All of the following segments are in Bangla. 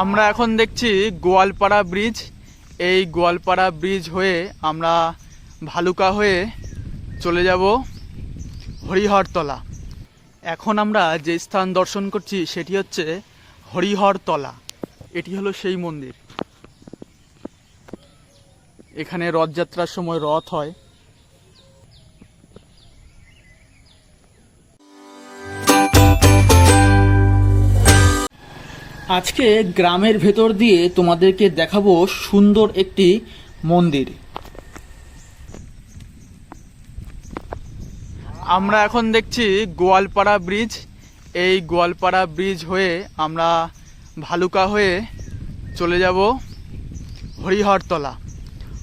আমরা এখন দেখছি গোয়ালপাড়া ব্রিজ। এই গোয়ালপাড়া ব্রিজ হয়ে আমরা ভালুকা হয়ে চলে যাব হরিহরতলা। এখন আমরা যে স্থান দর্শন করছি সেটি হচ্ছে হরিহরতলা। এটি হলো সেই মন্দির। এখানে রথযাত্রার সময় রথ হয়। আজকে গ্রামের ভেতর দিয়ে তোমাদেরকে দেখাবো সুন্দর একটি মন্দির। আমরা এখন দেখছি গোয়ালপাড়া ব্রিজ। এই গোয়ালপাড়া ব্রিজ হয়ে আমরা ভালুকা হয়ে চলে যাব হরিহরতলা।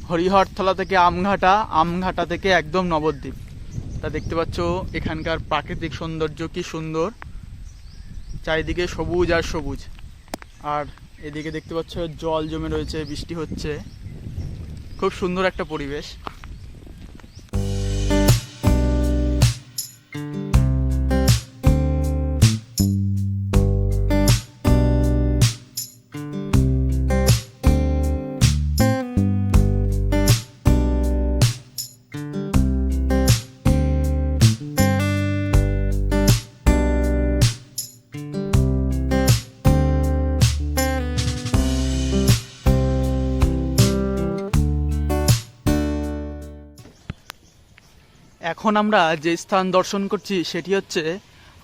হরিহরতলা থেকে আমঘাটা আমঘাটা থেকে একদম নবদ্বীপ। তা দেখতে পাচ্ছ, এখানকার প্রাকৃতিক সৌন্দর্য কি সুন্দর। চারিদিকে সবুজ আর সবুজ। আর এদিকে দেখতে পাচ্ছ জল জমে রয়েছে বৃষ্টি হচ্ছে। খুব সুন্দর একটা পরিবেশ। এখন আমরা যে স্থান দর্শন করছি, সেটি হচ্ছে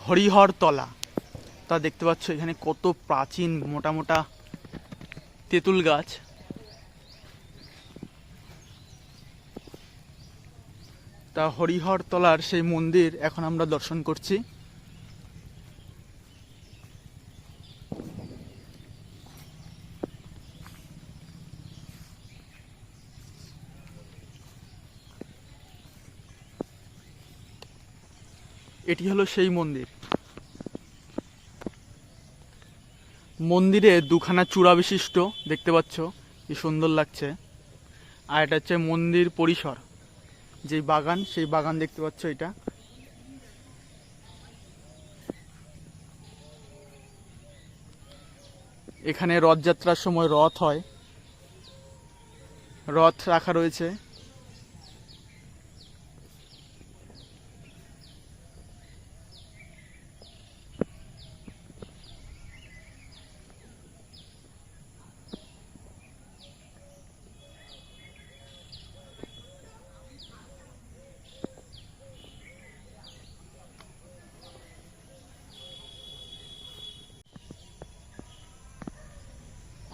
হরিহরতলা তা দেখতে পাচ্ছ, এখানে কত প্রাচীন মোটা মোটা তেঁতুল গাছ। তা হরিহর তলার সেই মন্দির এখন আমরা দর্শন করছি। এটি হলো সেই মন্দির। মন্দিরে দুখানা চূড়া বিশিষ্ট, দেখতে পাচ্ছ, কি সুন্দর লাগছে। আর এটা হচ্ছে মন্দির পরিসর। যেই বাগান, সেই বাগান দেখতে পাচ্ছ এটা। এখানে রথযাত্রার সময় রথ হয়। রথ রাখা রয়েছে।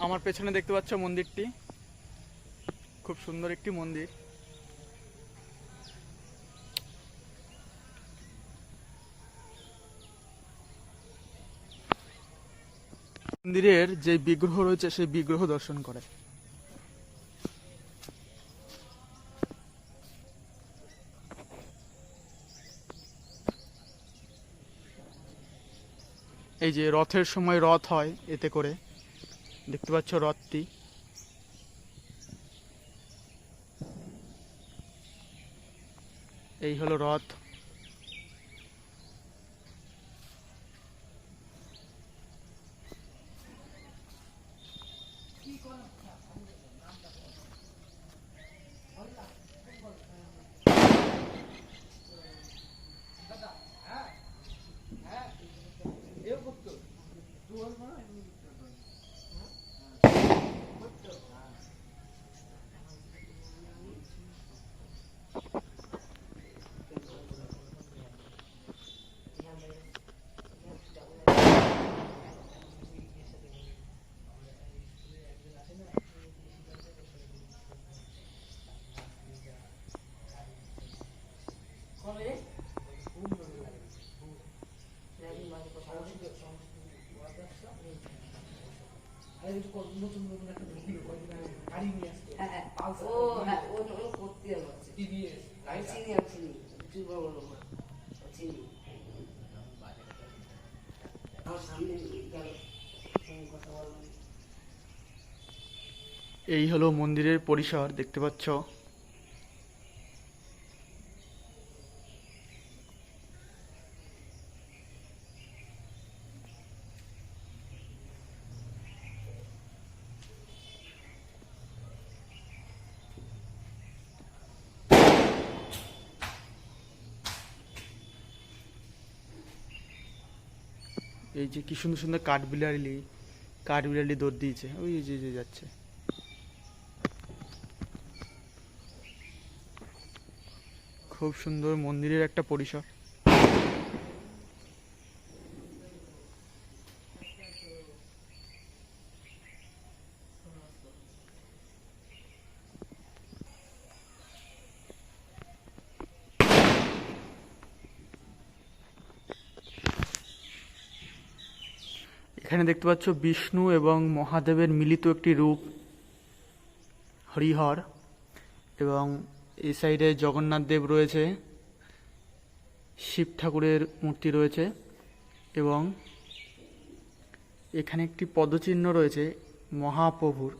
আমার পেছনে দেখতে পাচ্ছ মন্দিরটি। খুব সুন্দর একটি মন্দির। মন্দিরের যে বিগ্রহ রয়েছে, সেই বিগ্রহ দর্শন করে। এই যে রথের সময় রথ হয় এতে করে। দেখতে পাচ্ছ রথটি। এই হলো রথ। হ্যাঁ, এই হলো মন্দিরের পরিসর দেখতে পাচ্ছ? এই যে কি সুন্দর সুন্দর কাঠবিলালি কাঠবিলালি দৌড় দিয়েছে। ওই যে যে যাচ্ছে। খুব সুন্দর মন্দিরের একটা পরিসর। এখানে দেখতে পাচ্ছ বিষ্ণু এবং মহাদেবের মিলিত একটি রূপ, হরিহর, এবং এই সাইডে জগন্নাথ দেব রয়েছে, শিব ঠাকুরের মূর্তি রয়েছে, এবং এখানে একটি পদচিহ্ন রয়েছে, মহাপ্রভুর।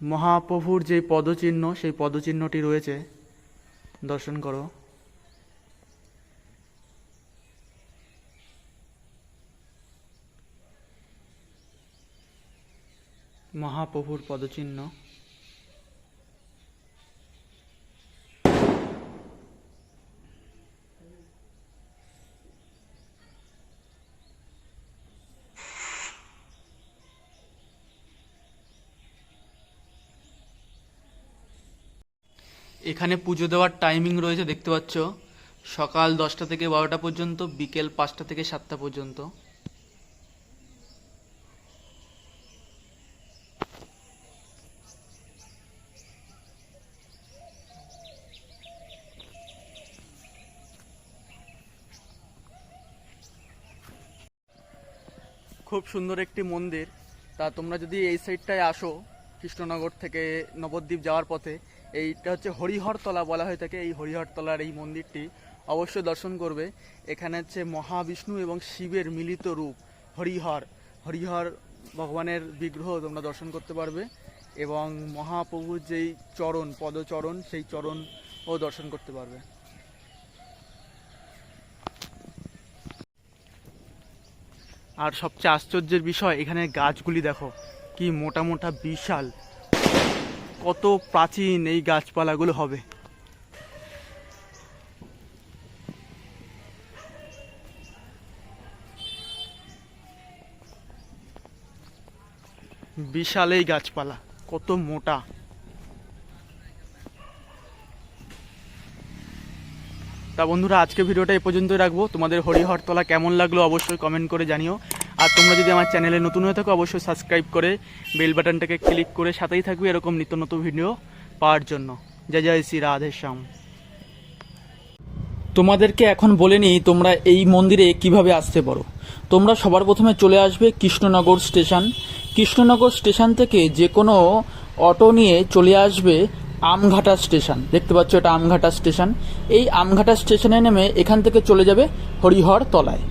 মহাপ্রভুর যে পদচিহ্ন, সেই পদচিহ্নটি রয়েছে, দর্শন করো। মহাপ্রভুর পদচিহ্ন। এখানে পুজো দেওয়ার টাইমিং রয়েছে, দেখতে পাচ্ছ। সকাল দশটা থেকে বারোটা পর্যন্ত, বিকেল পাঁচটা থেকে সাতটা পর্যন্ত। খুব সুন্দর একটি মন্দির। তা তোমরা যদি এই সাইডটায় আসো, কৃষ্ণনগর থেকে নবদ্বীপ যাওয়ার পথে, এইটা হচ্ছে হরিহরতলা বলা হয়ে থাকে। এই হরিহরতলার এই মন্দিরটি অবশ্যই দর্শন করবে। এখানে হচ্ছে মহাবিষ্ণু এবং শিবের মিলিত রূপ, হরিহর। হরিহর ভগবানের বিগ্রহ তোমরা দর্শন করতে পারবে এবং মহাপ্রভুর যেই চরণ, পদচরণ, সেই চরণও দর্শন করতে পারবে। আর সবচেয়ে আশ্চর্যের বিষয় এখানে গাছগুলি দেখো, কি মোটা মোটা বিশাল। কত প্রাচীন এই গাছপালাগুলো হবে। বিশাল এই গাছপালা, কত মোটা। তা বন্ধুরা, আজকে ভিডিওটা এই পর্যন্তই রাখব। তোমাদের হরিহরতলা কেমন লাগল অবশ্যই কমেন্ট করে জানিও। আর তোমরা যদি আমার চ্যানেলে নতুন হয়ে থাকো, অবশ্যই সাবস্ক্রাইব করে বেল বাটনটাকে ক্লিক করে সাথেই থাকবে এরকম নিত্য নতুন ভিডিও পাওয়ার জন্য। জয় জয় শ্রী রাধে শ্যাম। তোমাদেরকে এখন বলে নিই, তোমরা এই মন্দিরে কীভাবে আসতে পারো। তোমরা সবার প্রথমে চলে আসবে কৃষ্ণনগর স্টেশন। কৃষ্ণনগর স্টেশন থেকে যে কোনো অটো নিয়ে চলে আসবে আমঘাটা স্টেশন। দেখতে পাচ্ছ এটা আমঘাটা স্টেশন। এই আমঘাটা স্টেশনে নেমে এখান থেকে চলে যাবে হরিহর তলায়।